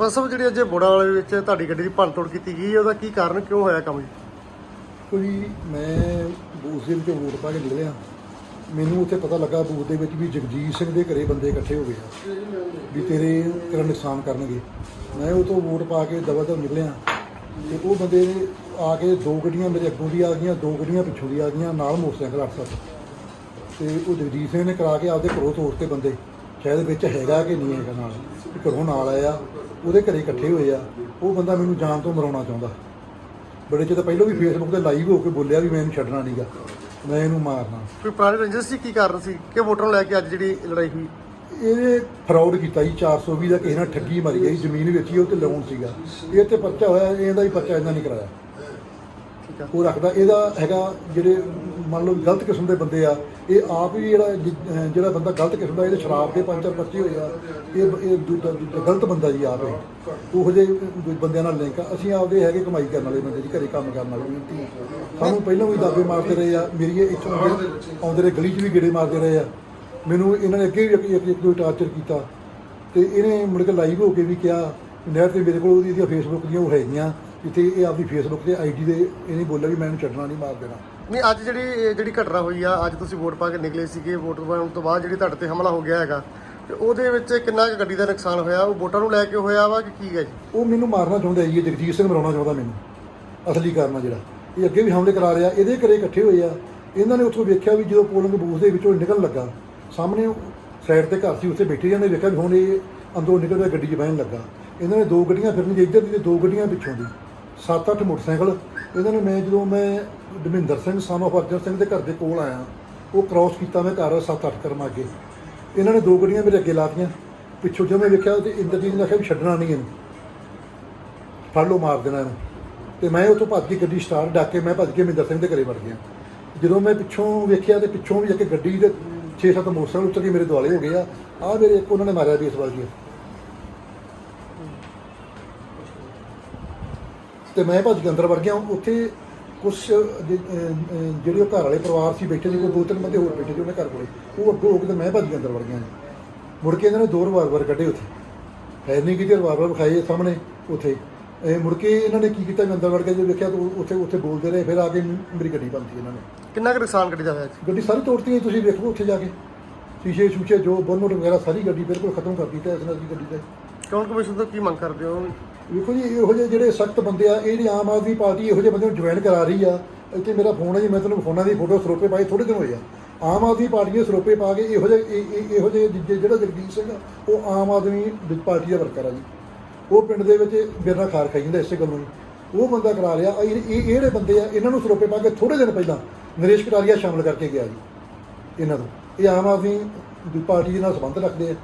ਬਸ ਸਾਹਿਬ ਜਿਹੜੀ ਅੱਜ ਬੋੜਾ ਵਾਲੇ ਵਿੱਚ ਤੁਹਾਡੀ ਗੱਡੀ ਦੀ ਭੰਨਤੋੜ ਕੀਤੀ ਗਈ, ਉਹਦਾ ਕੀ ਕਾਰਨ, ਕਿਉਂ ਹੋਇਆ ਕੰਮ ਜੀ? ਕੋਈ ਮੈਂ ਬੂਥ ਦੇ ਵਿੱਚੋਂ ਵੋਟ ਪਾ ਕੇ ਨਿਕਲਿਆ। ਮੈਨੂੰ ਉੱਥੇ ਪਤਾ ਲੱਗਾ ਬੂਥ ਦੇ ਵਿੱਚ ਵੀ ਜਗਜੀਤ ਸਿੰਘ ਦੇ ਘਰੇ ਬੰਦੇ ਇਕੱਠੇ ਹੋ ਗਏ ਆ, ਵੀ ਤੇਰੇ ਤੇਰਾ ਨੁਕਸਾਨ ਕਰਨਗੇ। ਮੈਂ ਉਹ ਤੋਂ ਵੋਟ ਪਾ ਕੇ ਦਵਾ ਦਵ ਨਿਕਲਿਆ ਤੇ ਉਹ ਬੰਦੇ ਨੇ ਆ ਕੇ ਦੋ ਗੱਡੀਆਂ ਮੇਰੇ ਅੱਗੋਂ ਦੀ ਆ ਗਈਆਂ, ਦੋ ਗੱਡੀਆਂ ਪਿੱਛੋਂ ਦੀ ਆ ਗਈਆਂ, ਨਾਲ ਮੋਟਰਸਾਈਕਲ 800 ਤੇ ਉਹ ਜਗਜੀਤ ਸਿੰਘ ਨੇ ਕਰਾ ਕੇ ਆਪਦੇ ਘਰੋਂ ਤੋਰਤੇ ਬੰਦੇ। ਸ਼ਾਇਦ ਵਿੱਚ ਹੈਗਾ ਕਿ ਨਹੀਂ ਹੈਗਾ ਨਾਲ, ਵੀ ਘਰੋਂ ਨਾਲ ਆਇਆ। ਉਹਦੇ ਘਰੇ ਇਕੱਠੇ ਹੋਏ ਆ ਉਹ ਬੰਦਾ ਮੈਨੂੰ ਜਾਨ ਤੋਂ ਮਰਾਉਣਾ ਚਾਹੁੰਦਾ। ਬੜੇ ਚਿਰ ਤਾਂ ਪਹਿਲਾਂ ਵੀ ਫੇਸਬੁੱਕ ਤੇ ਲਾਈਵ ਹੋ ਕੇ ਬੋਲਿਆ ਵੀ ਮੈਂ ਇਹਨੂੰ ਛੱਡਣਾ ਨਹੀਂਗਾ ਮੈਂ ਇਹਨੂੰ ਮਾਰਨਾ। ਕੋਈ ਪੁਰਾਣੀ ਰੰਜਿਸ਼ ਸੀ ਕੀ ਕਾਰਨ ਸੀ? ਕਿ ਵੋਟਰਾਂ ਨੂੰ ਲੈ ਕੇ ਅੱਜ ਜਿਹੜੀ ਲੜਾਈ ਹੋਈ? ਇਹਨੇ ਫਰਾਡ ਕੀਤਾ ਜੀ 420 ਦਾ ਕਿਸੇ ਨਾਲ ਠੱਗੀ ਮਾਰੀ ਗਈ ਜ਼ਮੀਨ ਵੇਚੀ ਉਹ ਤੇ ਲੋਨ ਸੀਗਾ। ਇਹ ਤੇ ਪਰਚਾ ਹੋਇਆ ਇਹਦਾ ਹੀ ਪਰਚਾ ਇਹਨਾਂ ਨਹੀਂ ਕਰਾਇਆ। ਠੀਕ ਆ। ਉਹ ਰੱਖਦਾ ਇਹਦਾ ਹੈਗਾ ਜਿਹੜੇ ਮੰਨ ਲਓ ਗਲਤ ਕਿਸਮ ਦੇ ਬੰਦੇ ਆ ਇਹ ਆਪ ਹੀ ਜਿਹੜਾ, ਜਿ- ਜਿਹੜਾ ਬੰਦਾ ਗਲਤ ਕਿਸਮ ਦਾ, ਇਹਦੇ ਸ਼ਰਾਬ ਦੇ ਪੰਜ ਚਾਰ ਪਰਚੇ ਹੋਏ ਆ, ਇਹ ਇਹ ਦੂਜਾ ਦੂਜਾ ਗਲਤ ਬੰਦਾ ਜੀ ਆਪ ਇਹ। ਉਹੋ ਜਿਹੇ ਦੂ- ਬੰਦਿਆਂ ਨਾਲ ਲਿੰਕ ਆ। ਅਸੀਂ ਆਪਦੇ ਹੈਗੇ ਕਮਾਈ ਕਰਨ ਵਾਲੇ ਬੰਦੇ ਜੀ, ਘਰੇ ਕੰਮ ਕਰਨ ਵਾਲੇ ਮਿਹਨਤੀ ਆ। ਸਾਨੂੰ ਪਹਿਲਾਂ ਵੀ ਦਾਅਵੇ ਮਾਰਦੇ ਰਹੇ ਆ, ਮੇਰੀ ਇਹ ਇੱਥੋਂ ਆਉਂਦੇ ਆਉਂਦੇ ਰਹੇ ਗਲੀ 'ਚ ਵੀ ਗੇੜੇ ਮਾਰਦੇ ਰਹੇ ਆ। ਮੈਨੂੰ ਇਹਨਾਂ ਨੇ ਅੱਗੇ ਵੀ ਇੱਕ ਇੱਕ ਇੱਕ ਦੋ ਟਾਰਚਰ ਕੀਤਾ। ਤੇ ਇਹਨੇ ਮੁੜ ਕੇ ਲਾਈਵ ਹੋ ਕੇ ਵੀ ਕਿਹਾ, ਨਹਿਰ ਤੇ ਮੇਰੇ ਕੋਲ ਉਹਦੀ, ਇਹਦੀਆਂ ਫੇਸਬੁੱਕ ਦੀਆਂ ਉਹ ਹੈਗੀਆਂ। ਜਿੱਥੇ ਇਹ ਆਪਦੀ ਫੇਸਬੁੱਕ ਤੇ ਆਈਡੀ ਦੇ, ਇਹਨੇ ਬੋਲਿਆ ਵੀ ਮੈਂ ਇਹਨੂੰ ਛੱਡਣਾ ਨਹੀਂ, ਮਾਰ ਦੇਣਾ। ਨਹੀਂ, ਅੱਜ ਜਿਹੜੀ ਜਿਹੜੀ ਘਟਨਾ ਹੋਈ ਆ, ਅੱਜ ਤੁਸੀਂ ਵੋਟ ਪਾ ਕੇ ਨਿਕਲੇ ਸੀਗੇ, ਵੋਟ ਪਾਉਣ ਤੋਂ ਬਾਅਦ ਜਿਹੜੀ ਤੁਹਾਡੇ ਤੇ ਹਮਲਾ ਹੋ ਗਿਆ ਹੈਗਾ, ਤੇ ਉਹਦੇ ਵਿੱਚ ਕਿੰਨਾ ਕੁ ਗੱਡੀ ਦਾ ਨੁਕਸਾਨ ਹੋਇਆ? ਉਹ ਵੋਟਾਂ ਨੂੰ ਲੈ ਕੇ ਹੋਇਆ ਵਾ ਕਿ ਕੀ ਹੈ ਜੀ? ਉਹ ਮੈਨੂੰ ਮਾਰਨਾ ਚਾਹੁੰਦਾ ਜੀ, ਇਹ ਜਗਜੀਤ ਸਿੰਘ ਮਰਾਉਣਾ ਚਾਹੁੰਦਾ ਮੈਨੂੰ, ਅਸਲੀ ਕਾਰਨ ਆ ਜਿਹੜਾ। ਇਹ ਅੱਗੇ ਵੀ ਹਮਲੇ ਕਰਾ ਰਿਹਾ, ਇਹਦੇ ਘਰੇ ਇਕੱਠੇ ਹੋਏ ਆ। ਇਹਨਾਂ ਨੇ ਉੱਥੋਂ ਵੇਖਿਆ ਵੀ ਜਦੋਂ ਪੋਲਿੰਗ ਬੂਥ ਦੇ ਵਿੱਚੋਂ ਨਿਕਲਣ ਲੱਗਾ, ਸਾਹਮਣੇ ਸਾਈਡ ਤੇ ਘਰ ਸੀ, ਉੱਥੇ ਬੈਠੇ ਜਾਂਦੇ ਵੇਖਿਆ ਵੀ ਹੁਣ ਇਹ ਅੰਦਰੋਂ ਨਿਕਲ ਨਿਕਲਦਾ ਗੱਡੀ 'ਚ ਬਹਿਣ ਲੱਗਾ। ਇਹਨਾਂ ਨੇ ਦੋ ਗੱਡੀਆਂ ਫਿਰਨੀ ਇੱਧਰ ਦੀ ਤੇ ਦੋ ਗੱਡੀਆਂ ਪਿੱਛੋਂ ਦੀ। ਸੱਤ ਅੱਠ ਮੋਟਰਸਾਈਕਲ। ਇਹਨਾਂ ਨੇ ਮੈਂ ਜਦੋਂ ਮੈਂ ਦਮਿੰਦਰ ਸਿੰਘ, son of ਸਿੰਘ ਦੇ ਘਰ ਦੇ ਕੋਲ ਆਇਆ, ਉਹ ਕ੍ਰਾਸ ਕੀਤਾ ਮੈਂ ਘਰ ਸੱਤ ਅੱਠ ਕਰਮ ਅੱਗੇ। ਇਹਨਾਂ ਨੇ ਦੋ ਗੱਡੀਆਂ ਮੇਰੇ ਅੱਗੇ ਲਾਤੀਆਂ। ਪਿੱਛੋਂ ਜਦੋਂ ਮੈਂ ਵੇਖਿਆ ਤੇ ਇੰਦਰਜੀਤ ਨੇ ਆਖਿਆ ਵੀ ਛੱਡਣਾ ਨਹੀਂ ਇਹਨੂੰ। ਫੜ ਲਓ, ਮਾਰ ਦੇਣਾ ਇਹਨੂੰ। ਤੇ ਮੈਂ ਉੱਥੋਂ ਭੱਜ ਕੇ ਗੱਡੀ ਸਟਾਰਟ ਡੱਕ ਕੇ ਮੈਂ ਭੱਜ ਕੇ ਮਿੰਦਰ ਸਿੰਘ ਦੇ ਘਰੇ ਵੜ ਗਿਆ। ਜਦੋਂ ਮੈਂ ਪਿੱਛੋਂ ਵੇਖਿਆ ਤੇ ਪਿੱਛੋਂ ਵੀ ਇੱਕ ਗੱਡੀ ਦੇ 6-7 ਮੋਟਰਸਾਈਕਲ ਉੱਤਰ ਕੇ ਮੇਰੇ ਦੁਆਲੇ ਹੋ ਗਏ ਆ। ਆ ਮੇਰੇ ਇੱਕ ਉਹਨਾਂ ਨੇ ਮਾਰਿਆ ਬੇਸਬਾਲ ਜੀ। ਤੇ ਮੈਂ ਭੱਜ ਕੇ ਅੰਦਰ ਵੜ ਗਿਆ। ਉੱਥੇ ਕੁਝ ਜਿਹੜੇ ਉਹ ਘਰ ਵਾਲੇ ਪਰਿਵਾਰ ਸੀ ਬੈਠੇ ਸੀ ਕੋਈ ਦੋ ਤਿੰਨ ਬੰਦੇ ਹੋਰ ਬੈਠੇ ਸੀ ਉਹਨੇ ਘਰ ਕੋਲੇ। ਉਹ ਅੱਗੋਂ ਹੋ ਕੇ ਤੇ ਮੈਂ ਭੱਜ ਕੇ ਅੰਦਰ ਵੜ ਗਿਆ। ਮੁੜ ਕੇ ਇਹਨਾਂ ਨੇ ਦੋ ਰਿਵਾਲਵਰ ਕੱਢੇ ਉੱਥੇ। ਫੈਰ ਨਹੀਂ ਕੀਤੀ ਰਿਵਾਲਵਰ ਵਿਖਾਏ ਸਾਹਮਣੇ ਉੱਥੇ। ਇਹ ਮੁੜ ਕੇ ਇਹਨਾਂ ਨੇ ਕੀ ਕੀਤਾ? ਵੀ ਅੰਦਰ ਵੜ ਕੇ ਜੇ ਵੇਖਿਆ ਤਾਂ ਉੱਥੇ ਉੱਥੇ ਬੋਲਦੇ ਰਹੇ। ਫਿਰ ਆ ਕੇ ਮੇਰੀ ਗੱਡੀ ਬੰਦੀ ਇਹਨਾਂ ਨੇ। ਕਿੰਨਾ ਕੁ ਨੁਕਸਾਨ ਗੱਡੀ ਦਾ ਹੋਇਆ ਗੱਡੀ ਸਾਰੀ ਤੋੜਤੀ ਹੈ ਤੁਸੀਂ ਵੇਖੋ ਉੱਥੇ ਜਾ ਕੇ। ਸ਼ੀਸ਼ੇ ਸ਼ੂਸ਼ੇ ਜੋ ਬੋਨਟ ਵਗੈਰਾ ਸਾਰੀ ਗੱਡੀ ਬਿਲਕੁਲ ਖਤਮ ਕਰ ਦਿੱਤਾ ਇਸ ਨਾਲ ਦੀ ਗੱਡੀ ਦਾ ਚੋਣ ਕਮਿਸ਼ਨ ਤੋਂ ਕੀ ਮੰਗ ਕਰਦੇ ਹੋ? ਵੇਖੋ ਜੀ ਇਹੋ ਜਿਹੇ ਜਿਹੜੇ ਸਖਤ ਬੰਦੇ ਆ ਇਹ ਜਿਹੜੀ ਆਮ ਆਦਮੀ ਪਾਰਟੀ ਇਹੋ ਜਿਹੇ ਬੰਦੇ ਨੂੰ ਜੁਆਇਨ ਕਰਾ ਰਹੀ ਆ। ਇੱਥੇ ਮੇਰਾ ਫੋਨ ਹੈ ਜੀ ਮੈਂ ਤੁਹਾਨੂੰ ਫੋਨਾਂ ਦੀ ਫੋਟੋ ਸਰੋਪੇ ਪਾਏ ਥੋੜੇ ਦਿਨ ਹੋਏ ਆ। ਆਮ ਆਦਮੀ ਪਾਰਟੀ ਦੇ ਸਰੋਪੇ ਪਾ ਕੇ ਇਹੋ ਜਿਹੇ ਇਹ- ਇਹੋ ਜਿਹੇ ਜਿ- ਜਿਹੜਾ ਜਗਦੀਸ਼ ਸਿੰਘ ਆ, ਉਹ ਆਮ ਆਦਮੀ ਪਾਰਟੀ ਦਾ ਵਰਕਰ ਆ ਜੀ। ਉਹ ਪਿੰਡ ਦੇ ਵਿੱਚ ਮੇਰੇ ਖਾਰ ਖਾਈ ਜਾਂਦਾ ਇਸੇ ਗੱਲੋਂ ਹੀ ਉਹ ਬੰਦਾ ਕਰਾ ਲਿਆ ਇਹ ਇਹ ਜਿਹੜੇ ਬੰਦੇ ਆ ਇਹਨਾਂ ਨੂੰ ਸਰੋਪੇ ਪਾ ਕੇ ਥੋੜੇ ਦਿਨ ਪਹਿਲਾਂ ਨਰੇਸ਼ ਕਟਾਰੀਆ ਸ਼ਾਮਲ ਕਰਕੇ ਗਿਆ ਜੀ ਇਹਨਾਂ ਨੂੰ ਇਹ ਆਮ ਆਦਮੀ ਪਾਰਟੀ ਦੇ ਨਾਲ ਸੰਬੰਧ ਰੱਖਦੇ ਆ।